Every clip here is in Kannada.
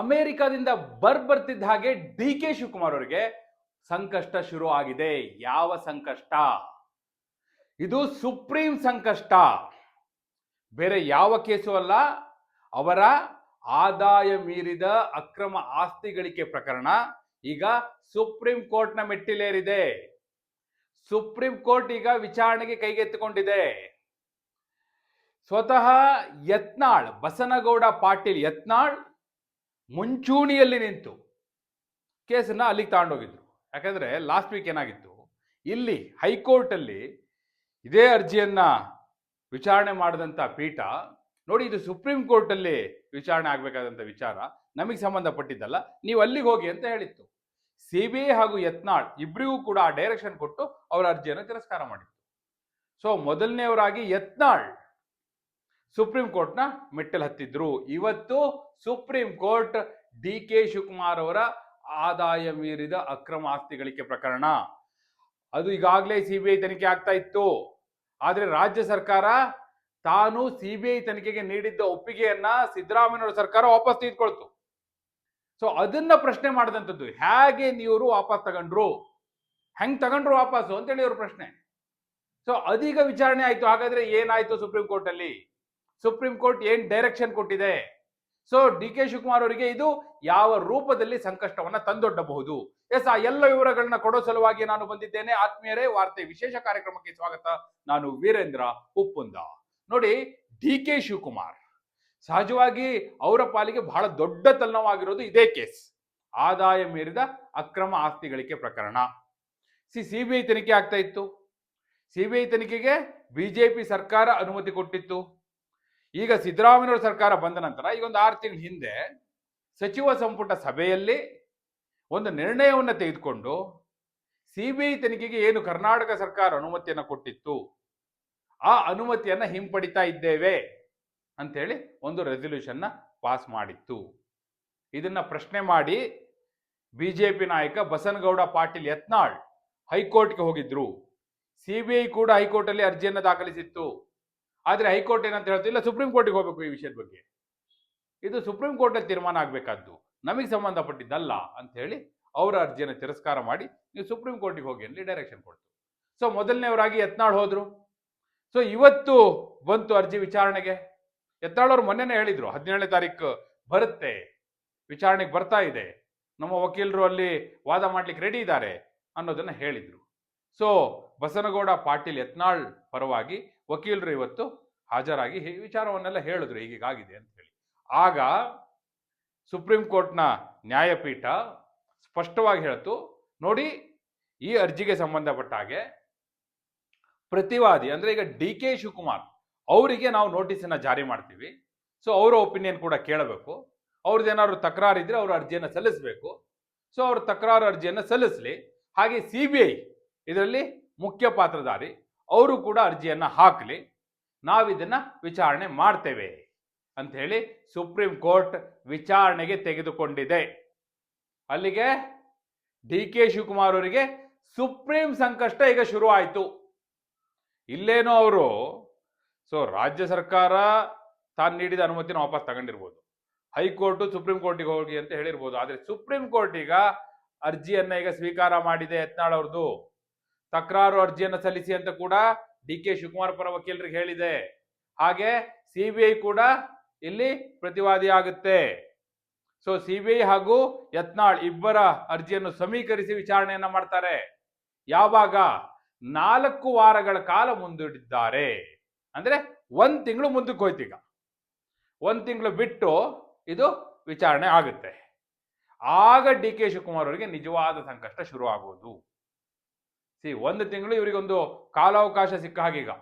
ಅಮೆರಿಕದಿಂದ ಬರ್ಬರ್ತಿದ್ದ ಹಾಗೆ ಡಿ ಕೆ ಶಿವಕುಮಾರ್ ಅವರಿಗೆ ಸಂಕಷ್ಟ ಶುರು ಆಗಿದೆ. ಯಾವ ಸಂಕಷ್ಟ? ಇದು ಸುಪ್ರೀಂ ಸಂಕಷ್ಟ. ಬೇರೆ ಯಾವ ಕೇಸು ಅಲ್ಲ. ಅವರ ಆದಾಯ ಮೀರಿದ ಅಕ್ರಮ ಆಸ್ತಿ ಗಳಿಕೆ ಪ್ರಕರಣ ಈಗ ಸುಪ್ರೀಂ ಕೋರ್ಟ್ನ ಮೆಟ್ಟಿಲೇರಿದೆ. ಸುಪ್ರೀಂ ಕೋರ್ಟ್ ಈಗ ವಿಚಾರಣೆಗೆ ಕೈಗೆತ್ತಿಕೊಂಡಿದೆ. ಸ್ವತಃ ಯತ್ನಾಳ್, ಬಸನಗೌಡ ಪಾಟೀಲ್ ಯತ್ನಾಳ್ ಮುಂಚೂಣಿಯಲ್ಲಿ ನಿಂತು ಕೇಸನ್ನ ಅಲ್ಲಿಗೆ ತಗೊಂಡೋಗಿದ್ರು ಯಾಕಂದರೆ ಲಾಸ್ಟ್ ವೀಕ್ ಏನಾಗಿತ್ತು? ಇಲ್ಲಿ ಹೈಕೋರ್ಟಲ್ಲಿ ಇದೇ ಅರ್ಜಿಯನ್ನು ವಿಚಾರಣೆ ಮಾಡಿದಂಥ ಪೀಠ, ನೋಡಿ ಇದು ಸುಪ್ರೀಂ ಕೋರ್ಟಲ್ಲಿ ವಿಚಾರಣೆ ಆಗಬೇಕಾದಂಥ ವಿಚಾರ, ನಮಗೆ ಸಂಬಂಧಪಟ್ಟಿದ್ದಲ್ಲ, ನೀವು ಅಲ್ಲಿಗೆ ಹೋಗಿ ಅಂತ ಹೇಳಿತ್ತು. ಸಿ ಬಿ ಐ ಹಾಗೂ ಯತ್ನಾಳ್ ಇಬ್ಬರಿಗೂ ಕೂಡ ಆ ಡೈರೆಕ್ಷನ್ ಕೊಟ್ಟು ಅವರ ಅರ್ಜಿಯನ್ನು ತಿರಸ್ಕಾರ ಮಾಡಿತ್ತು ಸೊ ಮೊದಲನೆಯವರಾಗಿ ಯತ್ನಾಳ್ ಸುಪ್ರೀಂ ಕೋರ್ಟ್ನ ಮೆಟ್ಟಲು ಹತ್ತಿದ್ರು. ಇವತ್ತು supreme court D K Shivakumar ಅವರ ಆದಾಯ ಮೀರಿದ ಅಕ್ರಮ ಆಸ್ತಿ ಗಳಿಕೆ ಪ್ರಕರಣ. ಅದು ಈಗಾಗಲೇ ಸಿಬಿಐ ತನಿಖೆ ಆಗ್ತಾ ಇತ್ತು. ಆದರೆ ರಾಜ್ಯ ಸರ್ಕಾರ ತಾನು ಸಿಬಿಐ ತನಿಖೆಗೆ ನೀಡಿದ್ದ ಒಪ್ಪಿಗೆಯನ್ನ ಸಿದ್ದರಾಮಯ್ಯ ಸರ್ಕಾರ ವಾಪಸ್ ತೆಗೆದುಕೊಳ್ತು. ಸೊ ಅದನ್ನ ಪ್ರಶ್ನೆ ಮಾಡಿದಂಥದ್ದು, ಹೇಗೆ ನೀವು ವಾಪಸ್ ತಗೊಂಡ್ರು? ಹೆಂಗ್ ತಗೊಂಡ್ರು ವಾಪಸ್ಸು ಅಂತೇಳಿ ಅವ್ರ ಪ್ರಶ್ನೆ. ಸೊ ಅದೀಗ ವಿಚಾರಣೆ ಆಯ್ತು. ಹಾಗಾದ್ರೆ ಏನಾಯ್ತು ಸುಪ್ರೀಂ ಕೋರ್ಟ್ ಅಲ್ಲಿ ಸುಪ್ರೀಂ ಕೋರ್ಟ್ ಏನ್ ಡೈರೆಕ್ಷನ್ ಕೊಟ್ಟಿದೆ? ಸೊ ಡಿ ಕೆ ಶಿವಕುಮಾರ್ ಅವರಿಗೆ ಇದು ಯಾವ ರೂಪದಲ್ಲಿ ಸಂಕಷ್ಟವನ್ನ ತಂದೊಡ್ಡಬಹುದು? ಎಸ್, ಆ ಎಲ್ಲ ವಿವರಗಳನ್ನ ಕೊಡೋ ಸಲುವಾಗಿ ನಾನು ಬಂದಿದ್ದೇನೆ. ಆತ್ಮೀಯರೇ, ವಾರ್ತೆ ವಿಶೇಷ ಕಾರ್ಯಕ್ರಮಕ್ಕೆ ಸ್ವಾಗತ. ನಾನು ವೀರೇಂದ್ರ ಉಪ್ಪುಂದ. ನೋಡಿ ಡಿ ಕೆ ಶಿವಕುಮಾರ್, ಸಹಜವಾಗಿ ಅವರ ಪಾಲಿಗೆ ಬಹಳ ದೊಡ್ಡ ತಲ್ಲವಾಗಿರೋದು ಇದೇ ಕೇಸ್. ಆದಾಯ ಮೀರಿದ ಅಕ್ರಮ ಆಸ್ತಿ ಗಳಿಕೆ ಪ್ರಕರಣ. ಸಿ ಸಿಬಿಐ ತನಿಖೆ ಆಗ್ತಾ ಇತ್ತು. ಸಿಬಿಐ ತನಿಖೆಗೆ ಬಿಜೆಪಿ ಸರ್ಕಾರ ಅನುಮತಿ ಕೊಟ್ಟಿತ್ತು. ಈಗ ಸಿದ್ದರಾಮಯ್ಯವರ ಸರ್ಕಾರ ಬಂದ ನಂತರ ಈಗ ಒಂದು ಆರು ತಿಂಗಳ ಹಿಂದೆ ಸಚಿವ ಸಂಪುಟ ಸಭೆಯಲ್ಲಿ ಒಂದು ನಿರ್ಣಯವನ್ನು ತೆಗೆದುಕೊಂಡು ಸಿಬಿಐ ತನಿಖೆಗೆ ಏನು ಕರ್ನಾಟಕ ಸರ್ಕಾರ ಅನುಮತಿಯನ್ನು ಕೊಟ್ಟಿತ್ತು, ಆ ಅನುಮತಿಯನ್ನು ಹಿಂಪಡಿತಾ ಇದ್ದೇವೆ ಅಂಥೇಳಿ ಒಂದು ರೆಸಲ್ಯೂಷನ್ನ ಪಾಸ್ ಮಾಡಿತ್ತು. ಇದನ್ನ ಪ್ರಶ್ನೆ ಮಾಡಿ ಬಿ ಜೆ ಪಿ ನಾಯಕ ಬಸನಗೌಡ ಪಾಟೀಲ್ ಯತ್ನಾಳ್ ಹೈಕೋರ್ಟ್ಗೆ ಹೋಗಿದ್ರು. ಸಿಬಿಐ ಕೂಡ ಹೈಕೋರ್ಟಲ್ಲಿ ಅರ್ಜಿಯನ್ನು ದಾಖಲಿಸಿತ್ತು. ಆದ್ರೆ ಹೈಕೋರ್ಟ್ ಏನಂತ ಹೇಳ್ತಿಲ್ಲ ಸುಪ್ರೀಂ ಕೋರ್ಟಿಗೆ ಹೋಗಬೇಕು ಈ ವಿಷಯದ ಬಗ್ಗೆ. ಇದು ಸುಪ್ರೀಂ ಕೋರ್ಟಲ್ಲಿ ತೀರ್ಮಾನ ಆಗಬೇಕಾದ್ದು, ನಮಗೆ ಸಂಬಂಧಪಟ್ಟಿದ್ದಲ್ಲ ಅಂತ ಹೇಳಿ ಅವರ ಅರ್ಜಿಯನ್ನು ತಿರಸ್ಕಾರ ಮಾಡಿ ನೀವು ಸುಪ್ರೀಂ ಕೋರ್ಟಿಗೆ ಹೋಗಿ ಅಲ್ಲಿ ಡೈರೆಕ್ಷನ್ ಕೊಡ್ತು. ಸೊ ಮೊದಲನೇವರಾಗಿ ಯತ್ನಾಳ್ ಹೋದರು. ಸೊ ಇವತ್ತು ಬಂತು ಅರ್ಜಿ ವಿಚಾರಣೆಗೆ. ಯತ್ನಾಳ್ ಅವರು ಮೊನ್ನೆನೇ ಹೇಳಿದ್ರು, ಹದಿನೇಳನೇ ತಾರೀಕು ಬರುತ್ತೆ, ವಿಚಾರಣೆಗೆ ಬರ್ತಾ ಇದೆ. ನಮ್ಮ ವಕೀಲರು ಅಲ್ಲಿ ವಾದ ಮಾಡ್ಲಿಕ್ಕೆ ರೆಡಿ ಇದ್ದಾರೆ ಅನ್ನೋದನ್ನು ಹೇಳಿದ್ರು. ಸೊ ಬಸನಗೌಡ ಪಾಟೀಲ್ ಯತ್ನಾಳ್ ಪರವಾಗಿ ವಕೀಲರು ಇವತ್ತು ಹಾಜರಾಗಿ ಈ ವಿಚಾರವನ್ನೆಲ್ಲ ಹೇಳಿದ್ರು ಹೀಗೀಗಾಗಿದೆ ಅಂತ ಹೇಳಿ. ಆಗ ಸುಪ್ರೀಂ ಕೋರ್ಟ್ನ ನ್ಯಾಯಪೀಠ ಸ್ಪಷ್ಟವಾಗಿ ಹೇಳ್ತು, ನೋಡಿ, ಈ ಅರ್ಜಿಗೆ ಸಂಬಂಧಪಟ್ಟ ಹಾಗೆ ಪ್ರತಿವಾದಿ, ಅಂದ್ರೆ ಈಗ ಡಿ ಕೆ ಶಿವಕುಮಾರ್, ಅವರಿಗೆ ನಾವು ನೋಟಿಸನ್ನ ಜಾರಿ ಮಾಡ್ತೀವಿ. ಸೊ ಅವರ ಒಪಿನಿಯನ್ ಕೂಡ ಕೇಳಬೇಕು. ಅವ್ರದ್ದೇನಾದ್ರು ತಕರಾರು ಇದ್ರೆ ಅವ್ರ ಅರ್ಜಿಯನ್ನು ಸಲ್ಲಿಸಬೇಕು. ಸೊ ಅವ್ರ ತಕರಾರು ಅರ್ಜಿಯನ್ನು ಸಲ್ಲಿಸಲಿ. ಹಾಗೆ ಸಿ ಬಿ ಐ ಇದರಲ್ಲಿ ಮುಖ್ಯ ಪಾತ್ರಧಾರಿ, ಅವರು ಕೂಡ ಅರ್ಜಿಯನ್ನು ಹಾಕಲಿ, ನಾವಿದನ್ನ ವಿಚಾರಣೆ ಮಾಡ್ತೇವೆ ಅಂತ ಹೇಳಿ ಸುಪ್ರೀಂ ಕೋರ್ಟ್ ವಿಚಾರಣೆಗೆ ತೆಗೆದುಕೊಂಡಿದೆ. ಅಲ್ಲಿಗೆ ಡಿ ಕೆ ಶಿವಕುಮಾರ್ ಅವರಿಗೆ ಸುಪ್ರೀಂ ಸಂಕಷ್ಟ ಈಗ ಶುರು ಆಯಿತು ಇಲ್ಲೇನೋ ಅವರು, ಸೊ ರಾಜ್ಯ ಸರ್ಕಾರ ತಾನು ನೀಡಿದ ಅನುಮತಿನ ವಾಪಸ್ ತಗೊಂಡಿರ್ಬೋದು. ಹೈಕೋರ್ಟು ಸುಪ್ರೀಂ ಕೋರ್ಟಿಗೆ ಹೋಗಿ ಅಂತ ಹೇಳಿರ್ಬೋದು. ಆದರೆ ಸುಪ್ರೀಂ ಕೋರ್ಟ್ ಈಗ ಅರ್ಜಿಯನ್ನ ಈಗ ಸ್ವೀಕಾರ ಮಾಡಿದೆ ಯತ್ನಾಳ್ ಅವ್ರದ್ದು ತಕರಾರು ಅರ್ಜಿಯನ್ನು ಸಲ್ಲಿಸಿ ಅಂತ ಕೂಡ ಡಿ ಕೆ ಶಿವಕುಮಾರ್ ಪರ ವಕೀಲರಿಗೆ ಹೇಳಿದೆ. ಹಾಗೆ ಸಿಬಿಐ ಕೂಡ ಇಲ್ಲಿ ಪ್ರತಿವಾದಿ ಆಗುತ್ತೆ. ಸೊ ಸಿಬಿಐ ಹಾಗೂ ಯತ್ನಾಳ್ ಇಬ್ಬರ ಅರ್ಜಿಯನ್ನು ಸಮೀಕರಿಸಿ ವಿಚಾರಣೆಯನ್ನ ಮಾಡ್ತಾರೆ. ಯಾವಾಗ? ನಾಲ್ಕು ವಾರಗಳ ಕಾಲ ಮುಂದೂಡಿದ್ದಾರೆ. ಅಂದ್ರೆ ಒಂದ್ ತಿಂಗಳು ಮುಂದಕ್ಕೆ ಹೋಯ್ತೀಗ. ಒಂದ್ ತಿಂಗಳು ಬಿಟ್ಟು ಇದು ವಿಚಾರಣೆ ಆಗುತ್ತೆ. ಆಗ ಡಿ ಕೆ ಶಿವಕುಮಾರ್ ಅವರಿಗೆ ನಿಜವಾದ ಸಂಕಷ್ಟ ಶುರು ಆಗುವುದು ಸಿ ಒಂದು ತಿಂಗಳು ಇವರಿಗೊಂದು ಕಾಲಾವಕಾಶ ಸಿಕ್ಕ ಹಾಗೀಗ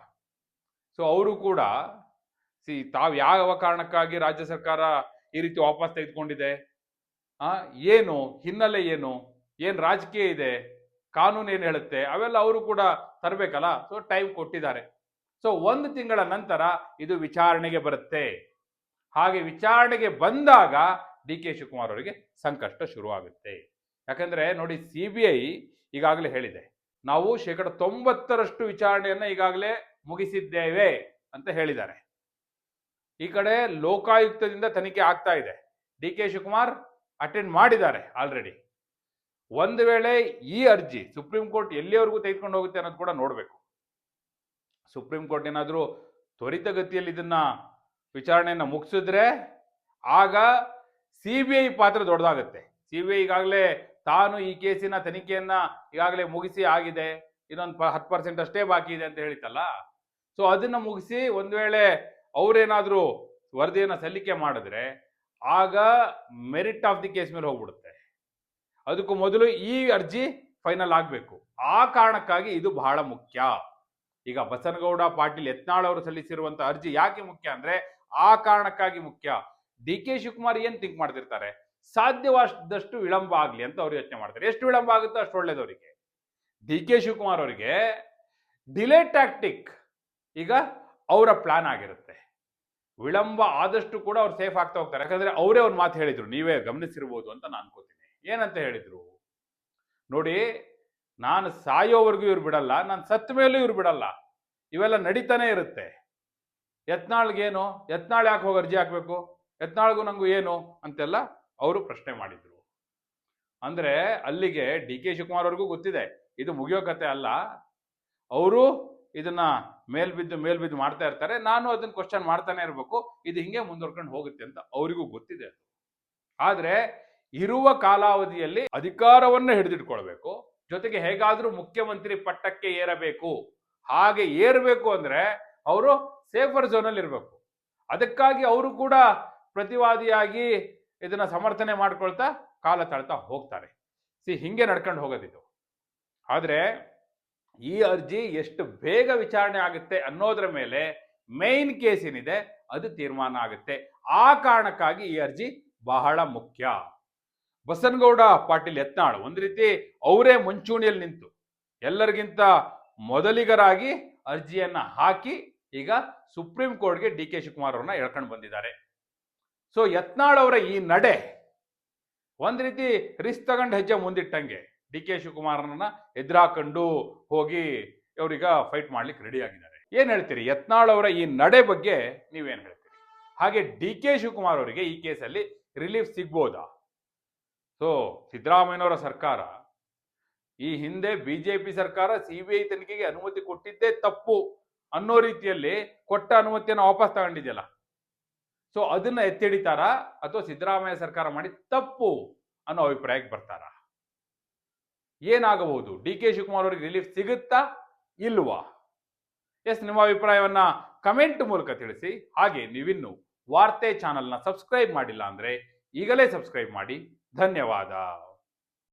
ಸೊ ಅವರು ಕೂಡ ಸಿ ತಾವು ಯಾವ ಕಾರಣಕ್ಕಾಗಿ ರಾಜ್ಯ ಸರ್ಕಾರ ಈ ರೀತಿ ವಾಪಸ್ ತೆಗೆದುಕೊಂಡಿದೆ? ಆ, ಏನು, ಹಿನ್ನೆಲೆ ಏನು ಏನು ರಾಜಕೀಯ ಇದೆ, ಕಾನೂನು ಏನು ಹೇಳುತ್ತೆ, ಅವೆಲ್ಲ ಅವರು ಕೂಡ ತರಬೇಕಲ್ಲ? ಸೊ ಟೈಮ್ ಕೊಟ್ಟಿದ್ದಾರೆ. ಸೊ ಒಂದು ತಿಂಗಳ ನಂತರ ಇದು ವಿಚಾರಣೆಗೆ ಬರುತ್ತೆ. ಹಾಗೆ ವಿಚಾರಣೆಗೆ ಬಂದಾಗ ಡಿ ಕೆ ಶಿವಕುಮಾರ್ ಅವರಿಗೆ ಸಂಕಷ್ಟ ಶುರುವಾಗುತ್ತೆ. ಯಾಕಂದ್ರೆ ನೋಡಿ, ಸಿ ಬಿ ಐ ಈಗಾಗಲೇ ಹೇಳಿದೆ ನಾವು ಶೇಕಡ ತೊಂಬತ್ತರಷ್ಟು ವಿಚಾರಣೆಯನ್ನು ಈಗಾಗಲೇ ಮುಗಿಸಿದ್ದೇವೆ ಅಂತ ಹೇಳಿದ್ದಾರೆ. ಈ ಕಡೆ ಲೋಕಾಯುಕ್ತದಿಂದ ತನಿಖೆ ಆಗ್ತಾ ಇದೆ. ಡಿ ಕೆ ಶಿವಕುಮಾರ್ ಅಟೆಂಡ್ ಮಾಡಿದ್ದಾರೆ ಆಲ್ರೆಡಿ ಒಂದು ವೇಳೆ ಈ ಅರ್ಜಿ ಸುಪ್ರೀಂ ಕೋರ್ಟ್ ಎಲ್ಲಿಯವರೆಗೂ ತೆಗೆದುಕೊಂಡು ಹೋಗುತ್ತೆ ಅನ್ನೋದು ಕೂಡ ನೋಡಬೇಕು. ಸುಪ್ರೀಂ ಕೋರ್ಟ್ ಏನಾದರೂ ತ್ವರಿತಗತಿಯಲ್ಲಿ ಇದನ್ನ ವಿಚಾರಣೆಯನ್ನು ಮುಗಿಸಿದ್ರೆ ಆಗ ಸಿ ಬಿ ಐ ಪಾತ್ರ ದೊಡ್ಡದಾಗುತ್ತೆ. ಸಿ ಬಿ ಐ ಈಗಾಗಲೇ ತಾನು ಈ ಕೇಸಿನ ತನಿಖೆಯನ್ನ ಈಗಾಗಲೇ ಮುಗಿಸಿ ಆಗಿದೆ, ಇನ್ನೊಂದು ಹತ್ತು ಪರ್ಸೆಂಟ್ ಅಷ್ಟೇ ಬಾಕಿ ಇದೆ ಅಂತ ಹೇಳಿತಲ್ಲ ಸೊ ಅದನ್ನ ಮುಗಿಸಿ ಒಂದು ವೇಳೆ ಅವರೇನಾದರೂ ವರದಿಯನ್ನು ಸಲ್ಲಿಕೆ ಮಾಡಿದ್ರೆ ಆಗ ಮೆರಿಟ್ ಆಫ್ ದಿ ಕೇಸ್ ಮೇಲೆ ಹೋಗ್ಬಿಡುತ್ತೆ. ಅದಕ್ಕೂ ಮೊದಲು ಈ ಅರ್ಜಿ ಫೈನಲ್ ಆಗಬೇಕು. ಆ ಕಾರಣಕ್ಕಾಗಿ ಇದು ಬಹಳ ಮುಖ್ಯ. ಈಗ ಬಸನಗೌಡ, ಪಾಟೀಲ್, ಯತ್ನಾಳ್ ಅವರು ಸಲ್ಲಿಸಿರುವಂತಹ ಅರ್ಜಿ ಯಾಕೆ ಮುಖ್ಯ ಅಂದ್ರೆ ಆ ಕಾರಣಕ್ಕಾಗಿ ಮುಖ್ಯ. ಡಿ ಕೆ ಶಿವಕುಮಾರ್ ಏನ್ ಥಿಂಕ್ ಮಾಡ್ತಿರ್ತಾರೆ? ಸಾಧ್ಯವಾದಷ್ಟು ವಿಳಂಬ ಆಗಲಿ ಅಂತ ಅವ್ರು ಯೋಚನೆ ಮಾಡ್ತಾರೆ. ಎಷ್ಟು ವಿಳಂಬ ಆಗುತ್ತೋ ಅಷ್ಟು ಒಳ್ಳೇದವರಿಗೆ ಡಿ ಕೆ ಶಿವಕುಮಾರ್ ಅವರಿಗೆ ಡಿಲೇ ಟ್ಯಾಕ್ಟಿಕ್ ಈಗ ಅವರ ಪ್ಲಾನ್ ಆಗಿರುತ್ತೆ. ವಿಳಂಬ ಆದಷ್ಟು ಕೂಡ ಅವ್ರು ಸೇಫ್ ಆಗ್ತಾ ಹೋಗ್ತಾರೆ. ಯಾಕಂದ್ರೆ ಅವರೇ ಅವ್ರ ಮಾತು ಹೇಳಿದ್ರು, ನೀವೇ ಗಮನಿಸಿರ್ಬೋದು ಅಂತ ನಾನು ಅನ್ಕೋತೀನಿ. ಏನಂತ ಹೇಳಿದ್ರು? ನೋಡಿ, ನಾನು ಸಾಯೋವರೆಗೂ ಇವ್ರು ಬಿಡಲ್ಲ, ನಾನು ಸತ್ತ ಮೇಲೂ ಇವ್ರು ಬಿಡಲ್ಲ. ಇವೆಲ್ಲ ನಡೀತಾನೆ ಇರುತ್ತೆ. ಯತ್ನಾಳ್ಗೇನು ಯತ್ನಾಳ್ ಯಾಕೆ ಹೋಗಿ ಅರ್ಜಿ ಹಾಕಬೇಕು? ಯತ್ನಾಳ್ಗೂ ನಂಗೂ ಏನು? ಅಂತೆಲ್ಲ ಅವರು ಪ್ರಶ್ನೆ ಮಾಡಿದ್ರು. ಅಂದ್ರೆ ಅಲ್ಲಿಗೆ ಡಿ ಕೆ ಶಿವಕುಮಾರ್ ಅವ್ರಿಗೂ ಗೊತ್ತಿದೆ, ಇದು ಮುಗಿಯೋ ಕತೆ ಅಲ್ಲ. ಅವರು ಇದನ್ನ ಮೇಲ್ಬಿದ್ದು ಮೇಲ್ಬಿದ್ದು ಮಾಡ್ತಾ ಇರ್ತಾರೆ, ನಾನು ಅದನ್ನ ಕ್ವಶನ್ ಮಾಡ್ತಾನೆ ಇರಬೇಕು, ಇದು ಹಿಂಗೆ ಮುಂದುವರ್ಕೊಂಡು ಹೋಗುತ್ತೆ ಅಂತ ಅವರಿಗೂ ಗೊತ್ತಿದೆ ಅದು. ಆದ್ರೆ ಇರುವ ಕಾಲಾವಧಿಯಲ್ಲಿ ಅಧಿಕಾರವನ್ನು ಹಿಡಿದಿಟ್ಕೊಳ್ಬೇಕು, ಜೊತೆಗೆ ಹೇಗಾದ್ರೂ ಮುಖ್ಯಮಂತ್ರಿ ಪಟ್ಟಕ್ಕೆ ಏರಬೇಕು. ಹಾಗೆ ಏರಬೇಕು ಅಂದ್ರೆ ಅವರು ಸೇಫರ್ ಝೋನ್ ಅಲ್ಲಿ ಇರಬೇಕು ಅದಕ್ಕಾಗಿ ಅವರು ಕೂಡ ಪ್ರತಿವಾದಿಯಾಗಿ ಇದನ್ನ ಸಮರ್ಥನೆ ಮಾಡ್ಕೊಳ್ತಾ ಕಾಲ ತಳ್ತಾ ಹೋಗ್ತಾರೆ. ಸಿ, ಹಿಂಗೆ ನಡ್ಕೊಂಡು ಹೋಗೋದಿದು. ಆದ್ರೆ ಈ ಅರ್ಜಿ ಎಷ್ಟು ಬೇಗ ವಿಚಾರಣೆ ಆಗುತ್ತೆ ಅನ್ನೋದ್ರ ಮೇಲೆ ಮೇನ್ ಕೇಸ್ ಏನಿದೆ, ಅದು ತೀರ್ಮಾನ ಆಗುತ್ತೆ. ಆ ಕಾರಣಕ್ಕಾಗಿ ಈ ಅರ್ಜಿ ಬಹಳ ಮುಖ್ಯ. ಬಸನಗೌಡ ಪಾಟೀಲ್ ಯತ್ನಾಳ್ ಒಂದು ರೀತಿ ಅವರೇ ಮುಂಚೂಣಿಯಲ್ಲಿ ನಿಂತು ಎಲ್ಲರಿಗಿಂತ ಮೊದಲಿಗರಾಗಿ ಅರ್ಜಿಯನ್ನ ಹಾಕಿ ಈಗ ಸುಪ್ರೀಂ ಕೋರ್ಟ್ಗೆ ಡಿ ಕೆ ಶಿವಕುಮಾರ್ ಅವ್ರನ್ನ ಎಳ್ಕೊಂಡು ಬಂದಿದ್ದಾರೆ. ಸೊ ಯತ್ನಾಳ್ ಅವರ ಈ ನಡೆ ಒಂದು ರೀತಿ ರಿಸ್ಕ್ ತಗೊಂಡು ಹೆಜ್ಜೆ ಮುಂದಿಟ್ಟಂಗೆ ಡಿ ಕೆ ಶಿವಕುಮಾರನ ಎದುರಾಕೊಂಡು ಹೋಗಿ ಅವರೀಗ ಫೈಟ್ ಮಾಡ್ಲಿಕ್ಕೆ ರೆಡಿ ಆಗಿದ್ದಾರೆ. ಏನ್ ಹೇಳ್ತೀರಿ? ಯತ್ನಾಳ್ ಅವರ ಈ ನಡೆ ಬಗ್ಗೆ ನೀವೇನು ಹೇಳ್ತೀರಿ? ಹಾಗೆ ಡಿ ಕೆ ಶಿವಕುಮಾರ್ ಅವರಿಗೆ ಈ ಕೇಸಲ್ಲಿ ರಿಲೀಫ್ ಸಿಗ್ಬೋದಾ? ಸೊ ಸಿದ್ದರಾಮಯ್ಯನವರ ಸರ್ಕಾರ, ಈ ಹಿಂದೆ ಬಿಜೆಪಿ ಸರ್ಕಾರ ಸಿಬಿಐ ತನಿಖೆಗೆ ಅನುಮತಿ ಕೊಟ್ಟಿದ್ದೇ ತಪ್ಪು ಅನ್ನೋ ರೀತಿಯಲ್ಲಿ ಕೊಟ್ಟ ಅನುಮತಿಯನ್ನು ವಾಪಸ್ ತಗೊಂಡಿದೆಯಲ್ಲ ಸೊ ಅದನ್ನ ಎತ್ತಿಡಿತಾರ ಅಥವಾ ಸಿದ್ದರಾಮಯ್ಯ ಸರ್ಕಾರ ಮಾಡಿ ತಪ್ಪು ಅನ್ನೋ ಅಭಿಪ್ರಾಯಕ್ಕೆ ಬರ್ತಾರ. ಏನಾಗಬಹುದು? ಡಿ ಕೆ ಶಿವಕುಮಾರ್ ಅವರಿಗೆ ರಿಲೀಫ್ ಸಿಗುತ್ತಾ? ಇಲ್ವಾ? ಎಸ್, ನಿಮ್ಮ ಅಭಿಪ್ರಾಯವನ್ನ ಕಮೆಂಟ್ ಮೂಲಕ ತಿಳಿಸಿ. ಹಾಗೆ ನೀವಿನ್ನು ವಾರ್ತೆ ಚಾನೆಲ್ನ ಸಬ್ಸ್ಕ್ರೈಬ್ ಮಾಡಿಲ್ಲ ಅಂದ್ರೆ ಈಗಲೇ ಸಬ್ಸ್ಕ್ರೈಬ್ ಮಾಡಿ. ಧನ್ಯವಾದ.